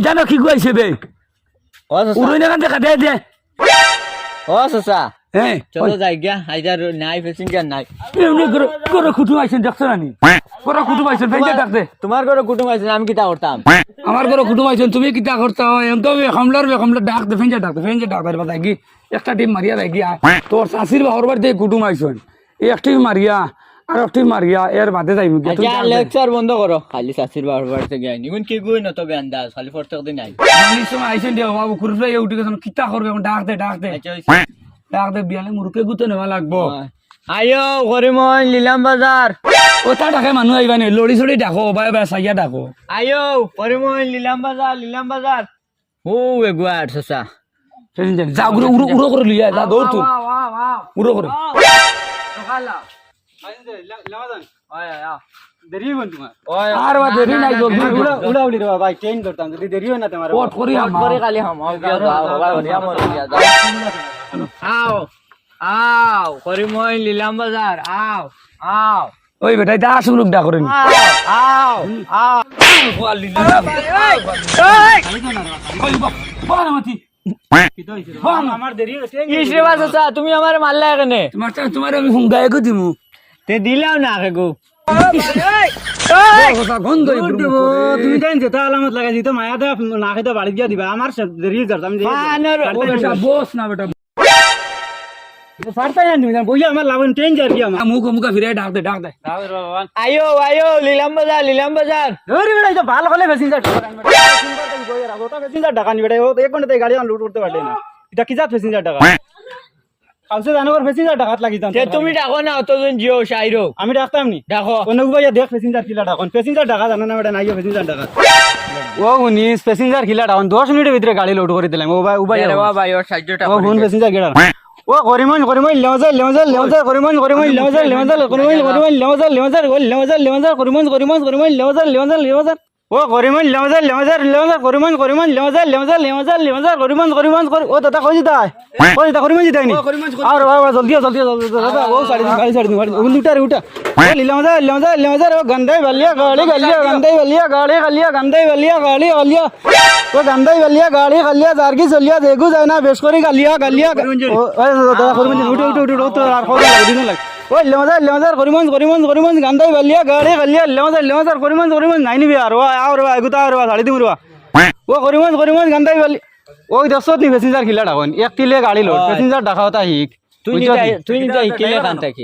জানো কি গুয়াইছে বে? উড়ই না দেখা দে দে। ও চাচা। হ্যাঁ চলো যাই গিয়া হাইজার নাই প্যাসেঞ্জার নাই। এমনি করে করে কুটুম আইছেন দেখছ না নি? করে কুটুম আইছেন ভেঞ্জে ডাকতে তোমার ঘরে কুটুম আছে আমি কিতা করতাম আমার ঘরে কুটুম আইছেন তুমি কিতা করতে এম তো হামলার বে হামলা ডাক দে ফেঞ্জে ডাক দে ফেঞ্জে ডাক দে বাদা কি একটা টিম মারিয়া কি তোর শাশির বাহর বাড়িতে কুটুম আইছেন এই একটি মারিয়া আর একটি মারিয়া এর বাদে যাইব কি তুই আচ্ছা লেকচার বন্ধ করো খালি শাশির বাবার বাড়িতে গিয়ে নিগুন কি গুই না তবে আন্দাজ খালি ফর্তক দিন নাই জানিস সময় আইছেন দিয়া বাবু কুরফে উঠে গেছেন কিতা করবে ডাক দে ডাক দে আচ্ছা। ডাক দে বিয়ালে মুরুকে গুতে নেওয়া লাগবো আইও গরিমন লিলাম বাজার ও তা ডাকে মানুহ আইবা নি লড়ি চড়ি ডাকো বাই বাই চাইয়া ডাকো আইও গরিমন লিলাম বাজার লিলাম বাজার ও এগুয়ার সেদিন যা উড়ো করে লিয়া যা দৌড় তুই উড়ো করে হয় লিলাম বাজার আও আও ওই বেটাই দা শুনুক ডা করেন আও আও আমার দেরি হয়েছে কিসরে বাস চাচা তুমি আমার মারলা এখানে তোমার তোমার আমি হুঙ্গায় দিমু তে দিলাও না গো। তুমি জানি যেটা আলামত লাগাই দিত মায়া দা না খেতে বাড়ি গিয়া দিবা। আমার সব দেরি ধরতাম আমি বস। না বেটা। আয়ো আয়ো লিলাম বাজার লিলাম বাজার। ভালো হলে প্যাসেঞ্জার টাকা নি এক ঘন্টাতে গাড়ি লুট করতে পারলে না। এটা কি জাত প্যাসেঞ্জার টাকা কাউসে জানোবার প্যাসেঞ্জার টাকা লাগিতাম তে তুমি ডাকো না অতজন জিও সাইরো আমি ডাকতাম নি? ডাকো অনেক ভাইয়া দেখ প্যাসেঞ্জার কিলা টাকা প্যাসেঞ্জার টাকা জানো না বেটা নাইও প্যাসেঞ্জার টাকা ও উনিশ প্যাসেঞ্জার কিলা টাকা দশ মিনিটের ভিতরে গাড়ি লোড করে দিলাম ও ভাই ও ভাই আরে বাবা ইওর সাহায্যটা ও ফোন প্যাসেঞ্জার গেড়া ও করিমন করিমন লেওজার লেওজার লেওজার করিমন করিমন লেওজার লেওজার করিমন করিমন লেওজার লেওজার লেওজার লেওজার করিমন করিমন করিমন লেওজার লেওজার লেওজার ও করিমন লেওজার লেওজার লেওজার করিমন করিমন লেওজার লেওজার লেওজার লেওজার করিমন করিমন ও দাদা কই দিতা কই দিতা করিমন দিতা নি? আর বাবা জলদি জলদি জলদি দাদা ও সাড়ে দিন গাড়ি সাড়ে দিন গাড়ি উঠা রে উঠা। ও লেওজার লেওজার লেওজার ও গন্দাই বলিয়া গাড়ি গলিয়া গন্দাই বলিয়া গাড়ি গলিয়া গন্দাই বলিয়া গাড়ি গলিয়া ও গন্দাই বলিয়া গাড়ি গলিয়া জারকি চলিয়া দেখু যায় না বেশ করে গালিয়া গালিয়া ও দাদা করিমন উঠে উঠে উঠে উঠে আর লাগে দিন লাগে ওই লেমাজার লেমাজার করিমন করিমন করিমন গান্দাই বালিয়া গাড়ি গালিয়া লেমাজার লেমাজার করিমন করিমন নাই নিবি আর ওয়া আও রে গুতা আর সাড়ে দিম রে ও করিমন করিমন গান্দাই বালি ওই দশত নি প্যাসেঞ্জার খিলা ডাকন এক তিলে গাড়ি লোড প্যাসেঞ্জার ডাকা হতা হিক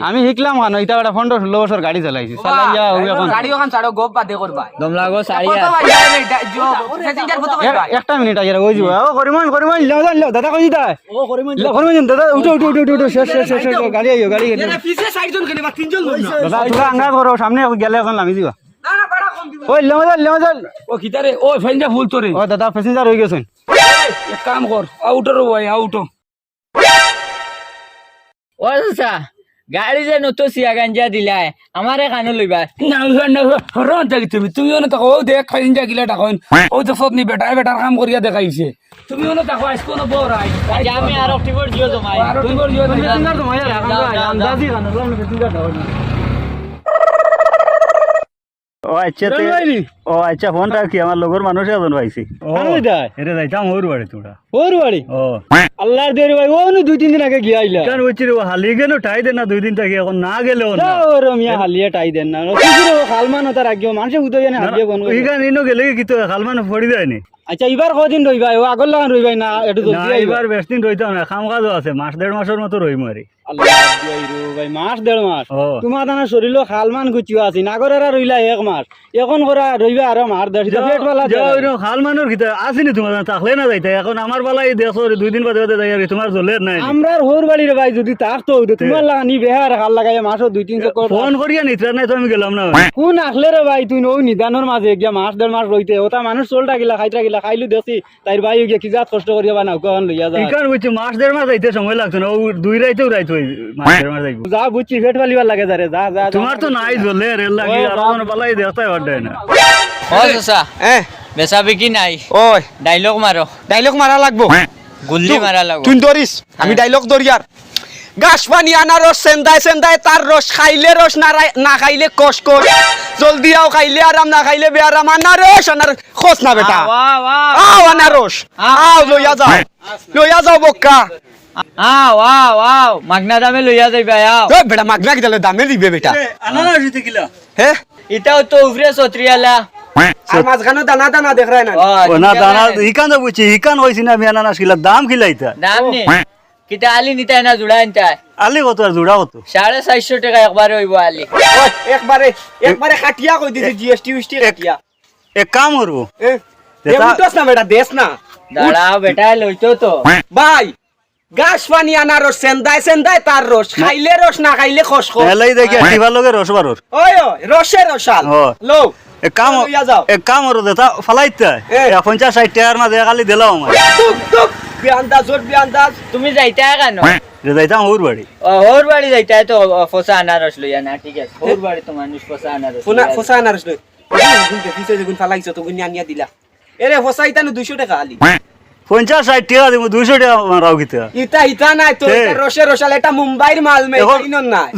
আমি শিখলাম কেন ইটা একটা পনেরো ষোলো বছর গাড়ি চালাইছি। এখন দম লাগো একটা মিনিট আগে ওই যাব ও করিমন করিমন লেও দাদা কই দিতা ও করিমন করিমন দাদা উঠো উঠো উঠো উঠো শেষ শেষ শেষ শেষ, গাড়ি আইও গাড়ি আইও। দাদা তোরা করো সামনে গেলে এখন নামি দিবা। না, না, ভাড়া ওই লেও যান ও কিতারে ও ফেঞ্জা ফুল তোরে। ও দাদা প্যাসেঞ্জার হয়ে গেছেন। এক কাম কর আউটো রে ভাই আউটো ও চাচা গাড়ি যে নতো সিয়া গাঞ্জা দিলাই আমারে কানো লইবা। না না থাকি তুমি। তুমিও না তাকো ও দেখ ফেঞ্জা গিলা ডাকন ও তো সব নি বেটা বেটার কাম করিয়া দেখাইছে। তুমিও না তাকো আইসকো না বড়াই আমি আর অক্টোবর জিও জমাই। আর জিও মাইয়া রাখা যাও, যাও, আন্দাজি কানো প্যাসেঞ্জার দাও ও আচ্ছা ফোন ও আচ্ছা ফোনটা কি আমার লগর মানুষ এখন পাইছি। এটা যাইতাম ওর বাড়ি তোরা। ওর বাড়ি ও। আল্লাহর দেরি ভাই ও নু দুই তিন দিন আগে গিয়ে আইলা। কেন বলছি রে ও হালি কেন ঠাই দে না দুই দিন থেকে এখন না গেলে না। মিয়া হালিয়া টাই দেন না। কিছু খালমান তার আগে মানুষে উদয় জানে হালিয়া বন ইগান ইনো গেলে কি তো খাল মানে দেয়নি যায়নি আচ্ছা এবার কদিন রইবা ও আগর লাগান রইবাই না একটু না জলদি এবার বেশ দিন রইতাম না খাম কাজও আছে মাস দেড় মাসের মতো রইম আরে ভাই মাস দেড় মাস তোমার দানা শরীর খালমান গুচিও আছে নাগরেরা রইলা এক মাস এখন করা রইবা আর মাস দেড় পেট বালা ইনো ভিতরে আসিনি তোমার থাকলে না যাইতে এখন আমার দেখো রে, দুই দিন বাদে বাদে যাই আর তোমার চলে নাই আমরার হোর বাড়ি রে ভাই যদি থাকতো তোমার লাগানি বেহার খাল লাগাই মাসও দুই তিন ফোন করিয়া নিত্রা নাই তো আমি গেলাম না। কোন আখলে রে ভাই তুই ওই নিদানোর মাঝে গিয়া মাস দেড় মাস রইতে ওটা মানুষ চলটা গিলা খাইটা গিলা খাইলু দেখি তাইর ভাই গিয়া কি জাত কষ্ট করিয়া বানাও কখন লইয়া যা ইকান বুঝছি মাস দেড় মাস যাইতে সময় লাগছে না ও দুই রাইতেও রাইত হই মাস দেড় মাস যাইব যা বুঝছি পেট ফালিবার লাগে যারে যা যা। তোমার তো নাই জ্বলে রেল লাগি আর আমার বেলায় দেখতে পারবে না। ও চাচা। এ, বেচা বিকি নাই। ওই, ডাইলগ মারো ডাইলগ মারা লাগবো। গুল্লি মারা লাগো তুই ধরিস আমি ডাইলগ ধরিয়ার গাছ পানি আনারস সেন্দায় সেন্দায় তার রস খাইলে রস না না খাইলে কষ কষ জলদি আও খাইলে আরাম না খাইলে বেআরাম। আনারস আনার খোঁজ না বেটা। ওয়া ওয়া আ আনারস আও লইয়া যাও। লইয়া যাও বক্কা। আও আও আও মাগনা দামে লইয়া যাইবা আও। ওই বেটা মাগনা কি তাহলে দামে দিবে বেটা? আনারস দিতে কিলা? হে? ইটাও তো উফরে সত্রিয়ালা আর মাঝখানে দানা দানা দেখ না। না দানা ইকান বুঝছি ইকান হয়েছি না আমি আনারস কিলা। দাম খিলাইতা দাম নে। কিটা আলি নিতাই না জুড়া নিতাই আলি কত আর জোড়া কত? সাড়ে চারশো টাকা একবারে হইব আলি। একবারে একবারে খাটিয়া কই দিছি জিএসটি উইসটি খাটিয়া। এক কাম করব এ দেতা- না বেটা দেশ না। দাঁড়াও বেটা লইতো তো। ভাই গাছ পানি আনারস সেন্দায় সেন্দায় তার রস খাইলে রস না খাইলে খস খস এলাই দেখি কিবার লগে রস বারর ওই রসে রসাল লো এক কাম এক কাম করো দেতা ফলাইতা। এ। পঞ্চাশ ষাট টাকার মাঝে কালি দিলাম আমার টুক বিয়ান্দাজ তুমি যাইতা কেন? যাইতাম ওর বাড়ি ওর বাড়ি যাইতাই তো ফসা আনারস লইয়া না ঠিক আছে। ওর বাড়ি তো মানুষ ফসা আনারস ফসা আনারস লই। গুণ ফালাইছো তো গুণ আনিয়া দিলা। এরে ফসা ইতানো 200 টাকা আলি। পঞ্চাশ ষাট টাকা দিব দুইশো টাকা রাও কিতা ইতা ইতা নাই তো রসে রসাল এটা মুম্বাইর মাল মে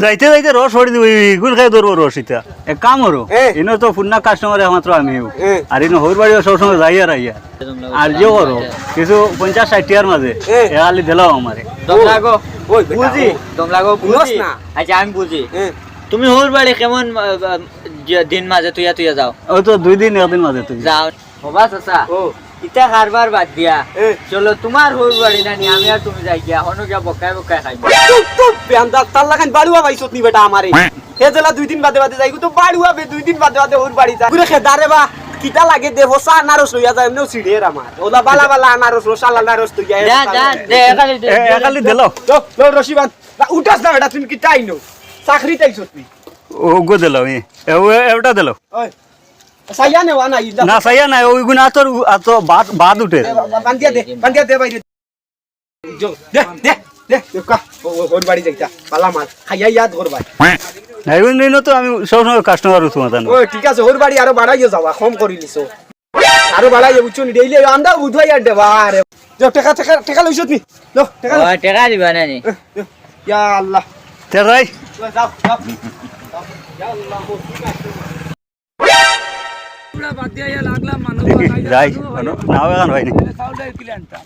যাইতে যাইতে রস হরি দিব গুল খাই ধরবো রস ইতা। এক কাম করো এ। ইনো তো ফুন্না কাস্টমার একমাত্র আমি। আর ইনো হর বাড়ি সবসময় যাই আর যে করো কিছু পঞ্চাশ ষাট টাকার মাঝে এ। এ আমারে। বুঝি? ও। বুঝি? না। আচ্ছা আমি বুঝি। তুমি ওর বাড়ি কেমন দিন মাঝে তুইয়া তুইয়া যাও? ওই তো দুই দিন একদিন মাঝে তুই। যাও। চাচা। ও। ইটা কারবার বাদ দিয়া। এ। চলো তোমার ওর বাড়ি না আমি আর তুমি যাই গিয়া হনো গিয়া বকাই বকাই খাইব। টুক টুক তার লাগান বাড়ুয়া পাইছত নি বেটা আমারে। হে জেলা দুই দিন বাদে বাদে যাই তো বাড়ুয়া বে দুই দিন বাদে বাদে ওর বাড়ি যায়। পুরে খেদারে বা কিটা লাগে দে ফসা আনারস লইয়া যায় এমনিও সিড়ের আমার। ওলা বালা বালা আনারস রসাল আনারস তুই যা যা দে খালি দে এ কালি লো। লো রশিবান। উঠাস না বেটা তুমি কি টাইনো চাকরি তাইছত নি ও গো দিলাম এটা দিলাম ওই। না না সাইয়া নাই ওই গুণ আতর বাদ উঠে। বান্দিয়া দে বান্দিয়া দে বাইরে। দে দে তো আমি সবসময় কাস্টমার ঠিক আছে ওর বাড়ি আরও বাড়াইও যাওয়া কম করে লিছো আরও বাড়াইও বুঝছ নি ডেইলি আন্দা বুধবাই আর দেবা আরে টাকা টাকা টাকা লইছত নি লো টাকা টাকা দিবা না নি? ইয়া আল্লাহ। তেরাই যাও যাও। যাই নাও এখন ভাই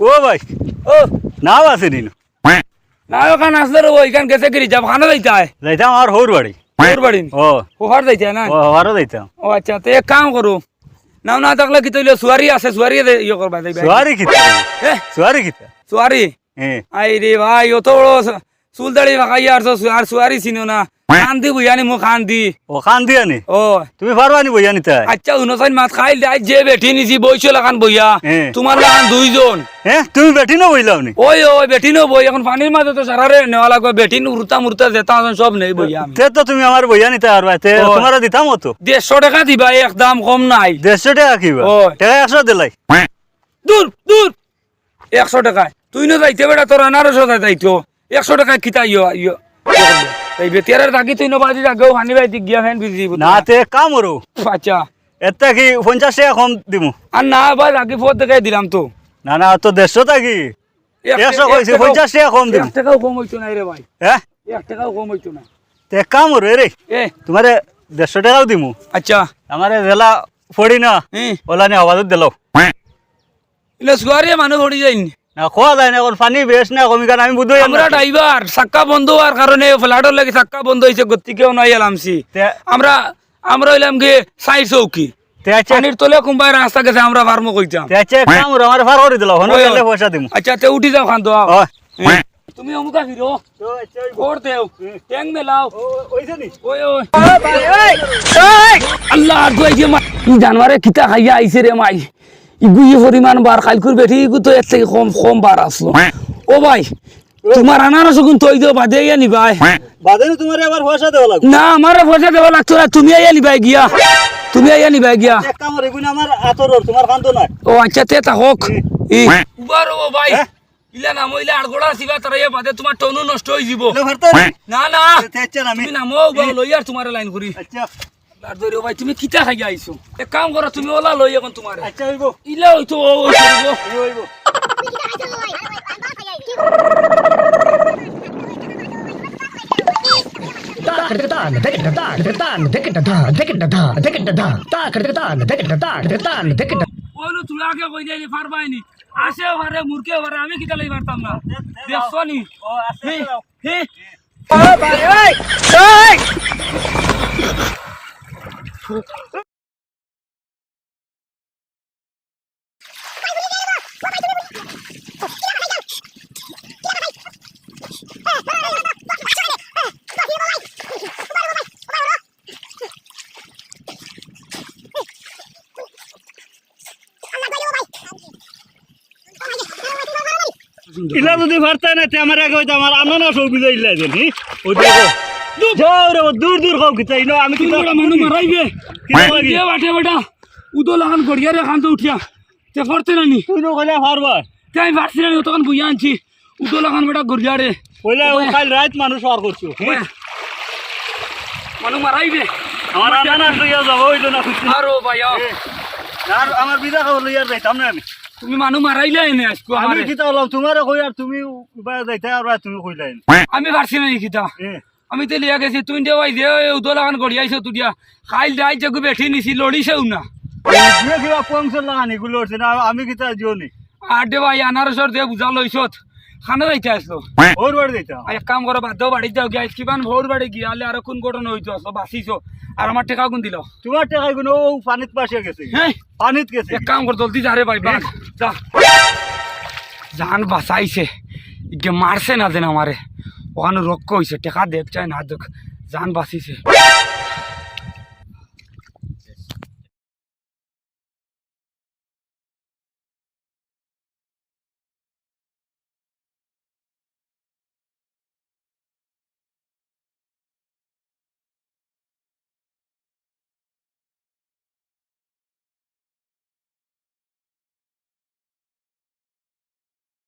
ও ভাই ও নাও আছে নিন না ওখান আসলে রে ওইখান গেছে গিরি যাব খানা যাইতে যাইতাম আর হৌর বাড়ি। ওর বাড়ি ও। ওহার যাইতে না? ও আরও যাইতাম। ও আচ্ছা তো এক কাম করো নাও না থাকলে কি তৈলে সুয়ারি আছে সুয়ারি ইয়ে করবা যাইবা। সুয়ারি এ? সুয়ারি খিতা সুয়ারি? আই রে ভাই অত বড় চুল দাড়ি ভাগাই আর আর সুয়ারি চিনো না খান দি বুঝানি মোক খান দি ও খান দিয়া নি ও তুমি পারবা নি বইয়া নিতে আচ্ছা উনসাইন মাত খাইল দে যে বেঠি নিছি বইছো লাগান বইয়া। তোমার লাগান দুইজন। হ্যাঁ তুমি বেটি না বইলাও নি? ওই ওই বেঠি নো বই এখন পানির মাঝে তো সারারে নেওয়া লাগবে বেঠি উড়তা মুড়তা যেতা সব নেই বইয়া আমি। তে তো তুমি আমার বইয়া নিতে পারবা তে ও। তোমার দিতাম তো দেড়শো টাকা দিবা একদম কম নাই। দেড়শো টাকা কিবা? ও। টাকা একশো দিলাই। দূর দূর একশো টাকায় তুই না যাইতে বেটা তোর আনারশো যাইতো একশো টাকায় কিতা ইয় ইয় এই বেতিয়ারের থাকি তুই নবাজি আগেও হানি ভাই গিয়া ফ্যান বিজি না তে কাম করো। আচ্ছা। এতে কি পঞ্চাশ টাকা কম দিমু? আর না ভাই রাখি ফোর দেখাই দিলাম তো। না না তো দেড়শো এক- একশো এক কইছি পঞ্চাশ টাকা কম দিমু। এক টাকাও কম হইতো না রে ভাই। হ্যাঁ? এক টাকাও কম হইতো না তে কাম করো রে। এ। তোমারে দেড়শো টাকাও দিমু। আচ্ছা। আমারে জেলা পড়ি না ওলা নি আওয়াজত দিলাও। এলে সুয়ারে মানুষ পড়ি যাইনি। না খোয়া যায় না এখন পানি বেশ না কমি কারণ আমি বুঝতে আমরা ড্রাইভার চাক্কা বন্ধ হওয়ার কারণে ফ্লাইটের লাগে চাক্কা বন্ধ হয়েছে গতিকেও নাই এলামছি আমরা আমরা হইলাম গিয়ে সাই চৌকি। পানির তলে কোনবাই রাস্তা গেছে আমরা ফার্মো কইতাম কাম করো আমার ফার করে দিলাও হন ওই, ওই। গেলে পয়সা দিমু। আচ্ছা তে উঠি যাও খান তো তুমি অমুকা ফিরো দেও ট্যাং মেলাও। আল্লাহ ই জানোয়ারে কিতা খাইয়া আইছে রে মাই। ইগুই পরিমাণ বার খাইকুর বেঠি ইগু তো এর থেকে কম কম বার আসলো ও ভাই তোমার আনারস গুণ তৈ দিও বাদে ইয়া নিবাই বাদে তোমার আবার পয়সা দেওয়া লাগবে না আমার পয়সা দেওয়া লাগতো না তুমি আইয়া নিবাই গিয়া তুমি আইয়া নিবাই গিয়া এক কাম করে এগুলো আমার আতর তোমার কান্ত না ও আচ্ছা তে থাকক ই উবার ও ভাই ইলা না মইলা আড়গোড়া সিবা তারাইয়া বাদে তোমার টনু নষ্ট হই যাব না না আমি তুমি নামো বা লইয়ার তোমার লাইন করি আচ্ছা আর ধরে ভাই তুমি কিতা খাইয়া আইছো এক কাম করো তুমি ওলা লই এখন তোমার আচ্ছা হইব ইলা হইতো ও। হইব পারে আমি কিতা লাগি পারতাম না দেখছ নি ইলা যদি পারতে না আমার আগে আমার আনো না সব বিজয় ইলা দেন, হি? ও দেখো দূর খাও আমি মানু মারাইবে? কিতা লাগি? দে বাটে বেটা উদো লাগান গড়িয়া রে খান তো উঠিয়া। তে করতে না নি তুই নো কইলা পারবা তে আমি পারছি না নি, তখন বুঝিয়া আনছি। উদো লাগান বেটা গড়িয়া রে কইলা ও কাল রাত মানুষ আর করছ। মানু মারাইবে। আমার আনা না লইয়া যাব হইল না খুশি আরও ভাইয়া। আর আমার বিদা খাবার লইয়া যাইতাম না আমি। তুমি মানু মারাইলে এনে আজকো আমি কিতা হলাম তোমারে কই আর তুমি উবাই যাইতা আর তুমি কইলাই আমি পারছি না কিতা। আমি তো লিয়া গেছি তুই দেওয়াই দে উদো লাগান গড়িয়াইছো তুই খাইল যাই যে বেঠি নিছি লড়িছেও না দিয়ে কিবা পংসর লাগানি গুলো না আমি কিতা জিওনি আর দে ভাই আনারসর দে বুঝা লইছত খানা যাইতে আসলো ওর বাড়ি যাইতা? এক কাম করো বাধ্য বাড়ি যাও গিয়া কিমান ভোর বাড়ি গিয়া হলে আর কোন ঘটনা হইতো আসলো বাঁচিছো। আর আমার টেকা কোন দিল? তোমার টাকা গুলো ও পানিত পাশে গেছে। হ্যাঁ পানিত গেছে। এক কাম কর জলদি যা রে ভাই বাঘ যা। জান বাঁচাইছে। মারছে না যেন আমারে ওখানে রক্ষ হয়েছে টেকা দেখ চাই না দেখ জান বাঁচিছে।